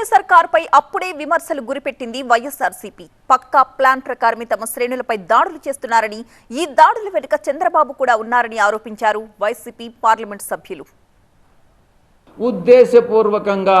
కూటమి సర్కార్పై అప్పుడే విమర్శలు గురిపెట్టింది వైఎస్ఆర్సీపీ. పక్కా ప్లాన్ ప్రకారమే తమ శ్రేణులపై దాడులు చేస్తున్నారని ఈ దాడుల వెనుక చంద్రబాబు కూడా ఉన్నారని ఆరోపించారు వైసీపీ పార్లమెంట్ సభ్యులు. ఉద్దేశపూర్వకంగా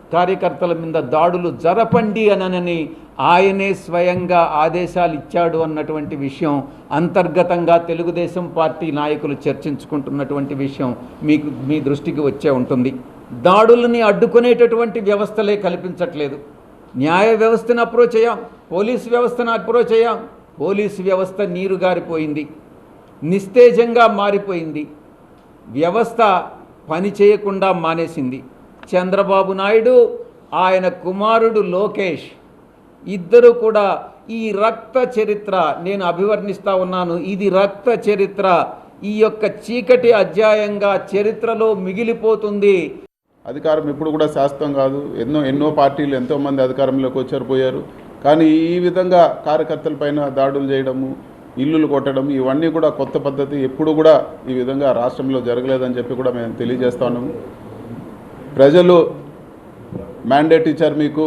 కార్యకర్తల మీద దాడులు జరపండి అనని ఆయనే స్వయంగా ఆదేశాలు ఇచ్చాడు అన్నటువంటి విషయం అంతర్గతంగా తెలుగుదేశం పార్టీ నాయకులు చర్చించుకుంటున్నటువంటి విషయం మీకు మీ దృష్టికి వచ్చే ఉంటుంది. దాడులని అడ్డుకునేటటువంటి వ్యవస్థలే కల్పించట్లేదు. న్యాయ వ్యవస్థను అప్రోచ్ అయ్యాం పోలీస్ వ్యవస్థను అప్రోచ్ అయ్యాం పోలీసు వ్యవస్థ నీరు గారిపోయింది నిస్తేజంగా మారిపోయింది వ్యవస్థ పని చేయకుండా మానేసింది. చంద్రబాబు నాయుడు ఆయన కుమారుడు లోకేష్. ఇద్దరు కూడా ఈ రక్త చరిత్ర నేను అభివర్ణిస్తూ ఉన్నాను. ఇది రక్త చరిత్ర. ఈ యొక్క చీకటి అధ్యాయంగా చరిత్రలో మిగిలిపోతుంది. అధికారం ఇప్పుడు కూడా శాశ్వతం కాదు. ఎన్నో ఎన్నో పార్టీలు ఎంతోమంది అధికారంలోకి వచ్చారు పోయారు. కానీ ఈ విధంగా కార్యకర్తలపైన దాడులు చేయడము ఇల్లులు కొట్టడం ఇవన్నీ కూడా కొత్త పద్ధతి. ఎప్పుడు కూడా ఈ విధంగా రాష్ట్రంలో జరగలేదని చెప్పి కూడా మేము తెలియజేస్తా ఉన్నాము. ప్రజలు మ్యాండేట్ ఇచ్చారు మీకు.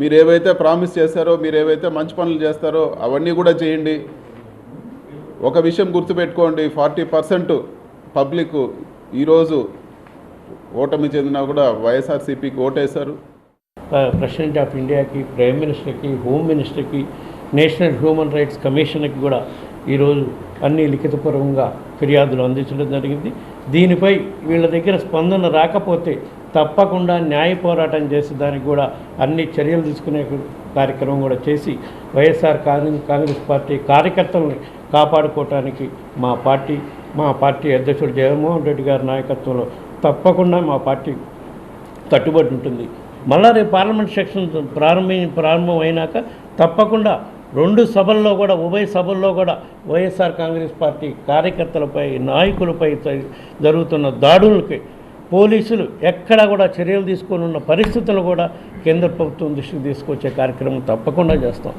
మీరు ఏవైతే ప్రామిస్ చేస్తారో మీరు ఏవైతే మంచి పనులు చేస్తారో అవన్నీ కూడా చేయండి. ఒక విషయం గుర్తుపెట్టుకోండి ఫార్టీ పర్సెంట్ పబ్లిక్ ఈరోజు ఓటమి చెందినా కూడా వైఎస్ఆర్సీపీకి ఓటేశారు. ప్రెసిడెంట్ ఆఫ్ ఇండియాకి ప్రైమ్ మినిస్టర్కి హోమ్ మినిస్టర్కి నేషనల్ హ్యూమన్ రైట్స్ కమిషన్కి కూడా ఈరోజు అన్ని లిఖితపూర్వకంగా ఫిర్యాదులు అందించడం జరిగింది. దీనిపై వీళ్ళ దగ్గర స్పందన రాకపోతే తప్పకుండా న్యాయ పోరాటం చేసే దానికి కూడా అన్ని చర్యలు తీసుకునే కార్యక్రమం కూడా చేసి వైఎస్ఆర్ కాంగ్రెస్ కాంగ్రెస్ పార్టీ కార్యకర్తలను కాపాడుకోవటానికి మా పార్టీ మా పార్టీ అధ్యక్షుడు జగన్మోహన్ రెడ్డి గారి నాయకత్వంలో తప్పకుండా మా పార్టీ కట్టుబడి ఉంటుంది. మళ్ళా రేపు పార్లమెంట్ సెక్షన్ ప్రారంభ ప్రారంభం అయినాక తప్పకుండా రెండు సభల్లో కూడా ఉభయ సభల్లో కూడా వైఎస్ఆర్ కాంగ్రెస్ పార్టీ కార్యకర్తలపై నాయకులపై జరుగుతున్న దాడులకి పోలీసులు ఎక్కడ కూడా చర్యలు తీసుకొని ఉన్న పరిస్థితులు కూడా కేంద్ర ప్రభుత్వం దృష్టికి తీసుకొచ్చే కార్యక్రమం తప్పకుండా చేస్తాం.